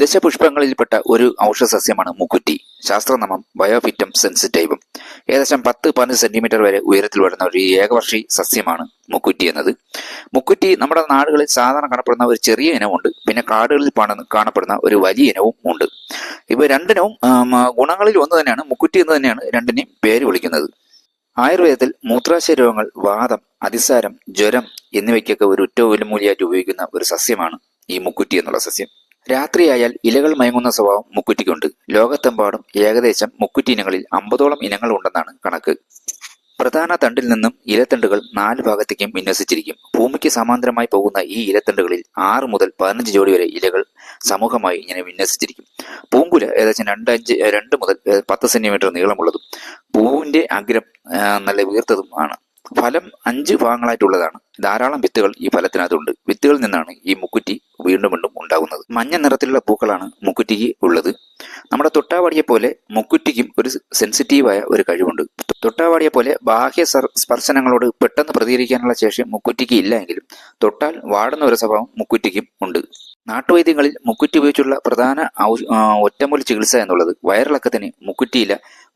ദശപുഷ്പങ്ങളിൽപ്പെട്ട ഒരു ഔഷധസസ്യമാണ് മുക്കുറ്റി. ശാസ്ത്രനാമം ബയോഫിറ്റം സെൻസിറ്റൈവും. ഏകദേശം പത്ത് പതിനഞ്ച് സെന്റിമീറ്റർ വരെ ഉയരത്തിൽ വരുന്ന ഒരു ഏകവർഷി സസ്യമാണ് മുക്കുറ്റി എന്നത്. മുക്കുറ്റി നമ്മുടെ നാടുകളിൽ സാധാരണ കാണപ്പെടുന്ന ഒരു ചെറിയ ഇനമുണ്ട്. പിന്നെ കാടുകളിൽ കാണപ്പെടുന്ന ഒരു വലിയ ഇനവും ഉണ്ട്. ഇവ രണ്ടിനവും ഗുണങ്ങളിൽ ഒന്ന് തന്നെയാണ്. മുക്കുറ്റി എന്ന് തന്നെയാണ് രണ്ടിനെയും പേര് വിളിക്കുന്നത്. ആയുർവേദത്തിൽ മൂത്രാശയ രോഗങ്ങൾ വാദം അതിസാരം ജ്വരം എന്നിവയ്ക്കൊക്കെ ഒരു ഉറ്റമൂലിയായിട്ട് ഉപയോഗിക്കുന്ന ഒരു സസ്യമാണ് ഈ മുക്കുറ്റി എന്നുള്ള സസ്യം. രാത്രിയായാൽ ഇലകൾ മയങ്ങുന്ന സ്വഭാവം മുക്കുറ്റിക്കുണ്ട്. ലോകത്തെമ്പാടും ഏകദേശം മുക്കുറ്റി ഇനങ്ങളിൽ അമ്പതോളം ഇനങ്ങൾ ഉണ്ടെന്നാണ് കണക്ക്. പ്രധാന തണ്ടിൽ നിന്നും ഇലത്തണ്ടുകൾ നാല് ഭാഗത്തേക്കും വിന്യസിച്ചിരിക്കും. ഭൂമിക്ക് സമാന്തരമായി പോകുന്ന ഈ ഇലത്തണ്ടുകളിൽ ആറ് മുതൽ പതിനഞ്ച് ജോഡി വരെ ഇലകൾ സമൂഹമായി ഇങ്ങനെ വിന്യസിച്ചിരിക്കും. പൂങ്കുല ഏകദേശം രണ്ട് അഞ്ച് രണ്ട് മുതൽ പത്ത് സെന്റിമീറ്റർ നീളമുള്ളതും പൂവിന്റെ അഗ്രം നല്ല വീർത്തതും ആണ്. ഫലം അഞ്ച് ഭാഗങ്ങളായിട്ടുള്ളതാണ്. ധാരാളം വിത്തുകൾ ഈ ഫലത്തിനകത്തുണ്ട്. വിത്തുകളിൽ നിന്നാണ് ഈ മുക്കുറ്റി വീണ്ടും വീണ്ടും ഉണ്ടാകുന്നത്. മഞ്ഞ നിറത്തിലുള്ള പൂക്കളാണ് മുക്കുറ്റിക്ക് ഉള്ളത്. നമ്മുടെ തൊട്ടാവാടിയെ പോലെ മുക്കുറ്റിക്കും ഒരു സെൻസിറ്റീവായ ഒരു കഴിവുണ്ട്. തൊട്ടാവാടിയെ പോലെ ബാഹ്യ സ്പർശനങ്ങളോട് പെട്ടെന്ന് പ്രതികരിക്കാനുള്ള ശേഷി മുക്കുറ്റിക്ക് ഇല്ല എങ്കിലും തൊട്ടാൽ വാടുന്ന ഒരു സ്വഭാവം മുക്കുറ്റിക്കും ഉണ്ട്. നാട്ടുവൈദ്യങ്ങളിൽ മുക്കുറ്റി ഉപയോഗിച്ചുള്ള പ്രധാന ഒറ്റമൂലി ചികിത്സ എന്നുള്ളത് വയറിളക്കത്തിന് മുക്കുറ്റിയില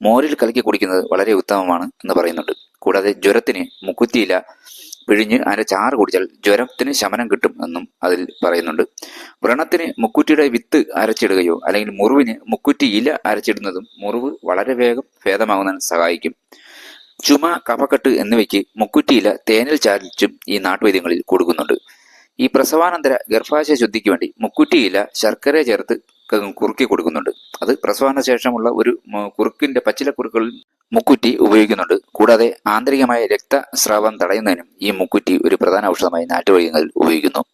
മോരിൽ കലക്കി കുടിക്കുന്നത് വളരെ ഉത്തമമാണ് എന്ന് പറയുന്നുണ്ട്. കൂടാതെ ജ്വരത്തിന് മുക്കുറ്റിയില പിഴിഞ്ഞ് അതിന്റെ ചാറ് കുടിച്ചാൽ ജ്വരത്തിന് ശമനം കിട്ടും എന്നും അതിൽ പറയുന്നുണ്ട്. വ്രണത്തിന് മുക്കുറ്റിയുടെ വിത്ത് അരച്ചിടുകയോ അല്ലെങ്കിൽ മുറിവിന് മുക്കുറ്റി ഇല അരച്ചിടുന്നതും മുറിവ് വളരെ വേഗം ഭേദമാകുന്നതിന് സഹായിക്കും. ചുമ കഫക്കെട്ട് എന്നിവയ്ക്ക് മുക്കുറ്റിയില തേനിൽ ചാലിച്ചും ഈ നാട്ടുവൈദ്യങ്ങളിൽ കൊടുക്കുന്നുണ്ട്. ഈ പ്രസവാനന്തര ഗർഭാശയ ശുദ്ധിക്ക് വേണ്ടി മുക്കുറ്റിയില ശർക്കര ചേർത്ത് കുറുക്കി കൊടുക്കുന്നുണ്ട്. അത് പ്രസവാന ശേഷമുള്ള ഒരു കുറുക്കിന്റെ പച്ചില കുറുക്കുകളിൽ മുക്കുറ്റി ഉപയോഗിക്കുന്നുണ്ട്. കൂടാതെ ആന്തരികമായ രക്തസ്രാവം തടയുന്നതിനും ഈ മുക്കുറ്റി ഒരു പ്രധാന ഔഷധമായി നാട്ടുവൈദ്യങ്ങളിൽ ഉപയോഗിക്കുന്നു.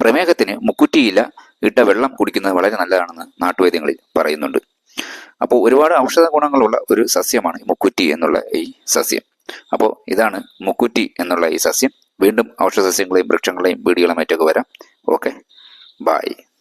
പ്രമേഹത്തിന് മുക്കുറ്റിയില ഇട്ട വെള്ളം കുടിക്കുന്നത് വളരെ നല്ലതാണെന്ന് നാട്ടുവൈദ്യങ്ങളിൽ പറയുന്നുണ്ട്. അപ്പോൾ ഒരുപാട് ഔഷധ ഗുണങ്ങളുള്ള ഒരു സസ്യമാണ് മുക്കുറ്റി എന്നുള്ള ഈ സസ്യം. അപ്പോൾ ഇതാണ് മുക്കുറ്റി എന്നുള്ള ഈ സസ്യം. വീണ്ടും ഔഷധ സസ്യങ്ങളെയും വൃക്ഷങ്ങളെയും വീടുകളുമായിട്ടൊക്കെ വരാം. ഓക്കെ. ബായ്